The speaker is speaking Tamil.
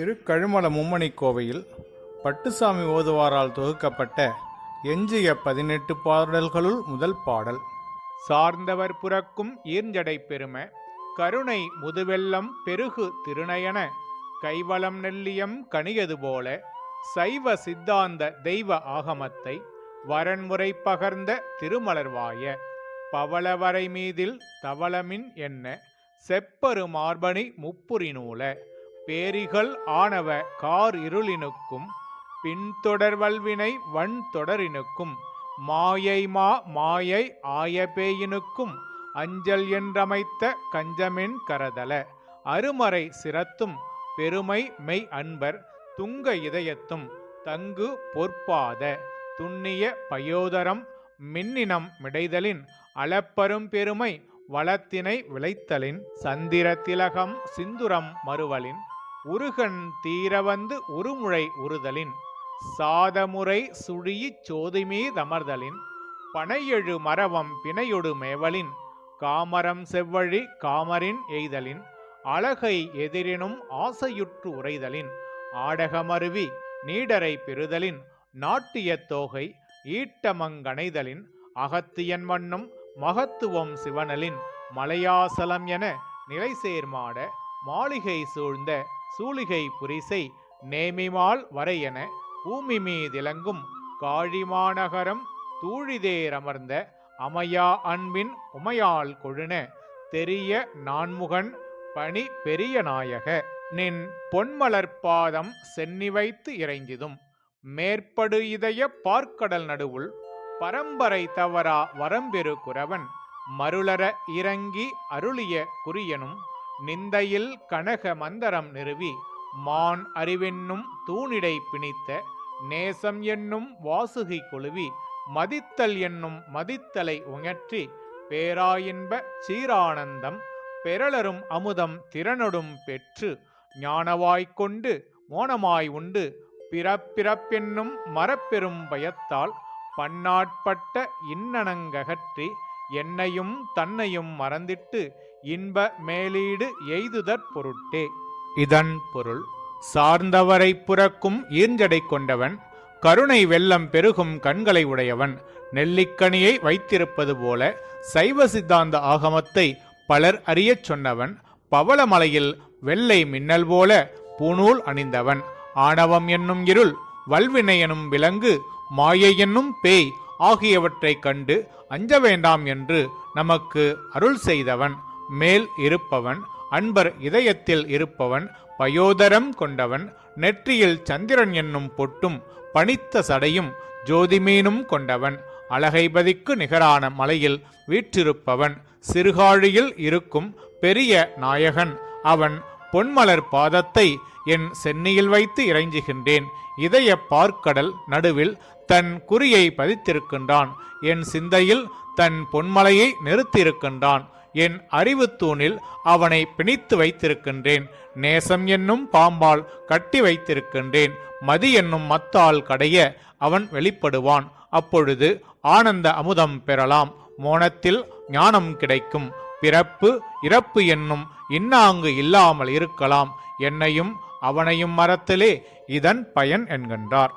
திருக்கழுமல மும்மணி கோவையில் பட்டுசாமி ஓதுவாரால் தொகுக்கப்பட்ட எஞ்சிய பதினெட்டு பாடல்களுள் முதல் பாடல். சார்ந்தவர் புறக்கும் ஈர்ஞ்சடை பெரும கருணை முதுவெல்லம் பெருகு திருநயன கைவளம் நெல்லியம் கனியது போல சைவ சித்தாந்த தெய்வ ஆகமத்தை வரன்முறை பகர்ந்த திருமலர்வாய பவளவரை மீதில் தவளமின் என்ன செப்பரு மார்பணி முப்புரி நூல. பேரிகள் ஆனவ கார் இருளினுக்கும் பின்தொடர்வல்வினை வன் தொடரினுக்கும் மாயை மா மாயை ஆயபேயினுக்கும் அஞ்சல் என்றமைத்த கஞ்சமென் கரதல. அருமறை சிரத்தும் பெருமை மெய் அன்பர் துங்க இதயத்தும் தங்கு பொற்பாத. துண்ணிய பயோதரம் மின்னினம் மிடைதலின் அளப்பரும் பெருமை வளத்தினை விளைத்தலின் சந்திர திலகம் சிந்துரம் மறுவலின். உருகன் தீரவந்து உருமுறை உறுதலின் சாதமுறை சுழியிச் சோதிமீதமர்தலின் பனையெழு மரவம் பிணையொடு மேவலின் காமரம் செவ்வழி காமரின் எய்தலின் அழகை எதிரினும் ஆசையுற்று உரைதலின் ஆடகமருவி நீடரை பெறுதலின் நாட்டியத் தோகை ஈட்டமங்கணைதலின் அகத்தியன் வண்ணம் மகத்துவம் சிவனலின் மலையாசலம் என நிலை சேர்மாட மாளிகை சூழ்ந்த சூளிகை புரிசை நேமிமால் வரையென பூமி மீதிலங்கும் காழிமாநகரம் தூழிதேரமர்ந்த அமையா அன்பின் உமையாள் கொழுன தெரிய நான்முகன் பணி பெரிய நாயக. நின் பொன்மலர் பாதம் சென்னி வைத்து இறைஞ்சிதும் மேற்படு இதய பார்க்கடல் நடுவுள் பரம்பரை தவறா வரம்பெரு குரவன். மருளர இறங்கி அருளிய குறியனும் நிந்தையில் கனக மந்தரம் நிறுவி மான் அறிவென்னும் தூணிடை பிணித்த நேசம் என்னும் வாசுகி கொழுவி மதித்தல் என்னும் மதித்தலை உயற்றி பேராயின்ப சீரானந்தம் பெறலரும் அமுதம் திறனொடும் பெற்று ஞானவாய்க் கொண்டு மோனமாய் உண்டு பிறப்பிறப்பென்னும் மரப்பெரும் பயத்தால் பன்னாட்பட்ட இன்னணங்ககற்றி என்னையும் தன்னையும் மறந்திட்டு இன்ப மேலீடு எய்துதற் பொருட்டே. இதன் பொருள் சார்ந்தவரை புறக்கும் ஈர்ஞ்சடை கொண்டவன் கருணை வெள்ளம் பெருகும் கண்களை உடையவன் நெல்லிக்கனியை வைத்திருப்பது போல சைவ சித்தாந்த ஆகமத்தை பலர் அறியச் சொன்னவன் பவளமலையில் வெள்ளை மின்னல் போல பூநூல் அணிந்தவன். ஆணவம் என்னும் இருள் வல்வினை எனும் விலங்கு மாயை என்னும் பேய் ஆகியவற்றைக் கண்டு அஞ்ச வேண்டாம் என்று நமக்கு அருள் செய்தவன். மேல் இருப்பவன் அன்பர் இதயத்தில் இருப்பவன் பயோதரம் கொண்டவன் நெற்றியில் சந்திரன் என்னும் பொட்டும் பனித்த சடையும் ஜோதிமீனும் கொண்டவன். அழகைபதிக்கு நிகரான மலையில் வீற்றிருப்பவன் சிறுகாழியில் இருக்கும் பெரிய நாயகன். அவன் பொன்மலர் பாதத்தை என் சென்னியில் வைத்து இறைஞ்சுகின்றேன். இதய பார்க்கடல் நடுவில் தன் குறியை பதித்திருக்கின்றான். என் சிந்தையில் தன் பொன்மலையை நிறுத்தியிருக்கின்றான். என் அறிவு தூணில் அவனை பிணித்து வைத்திருக்கின்றேன். நேசம் என்னும் பாம்பால் கட்டி வைத்திருக்கின்றேன். மதி என்னும் மத்தால் கடைய அவன் வெளிப்படுவான். அப்பொழுது ஆனந்த அமுதம் பெறலாம். மோனத்தில் ஞானம் கிடைக்கும். பிறப்பு இறப்பு என்னும் இன்னாங்கு இல்லாமல் இருக்கலாம். என்னையும் அவனையும் மரத்திலே இதன் பயன் என்கின்றார்.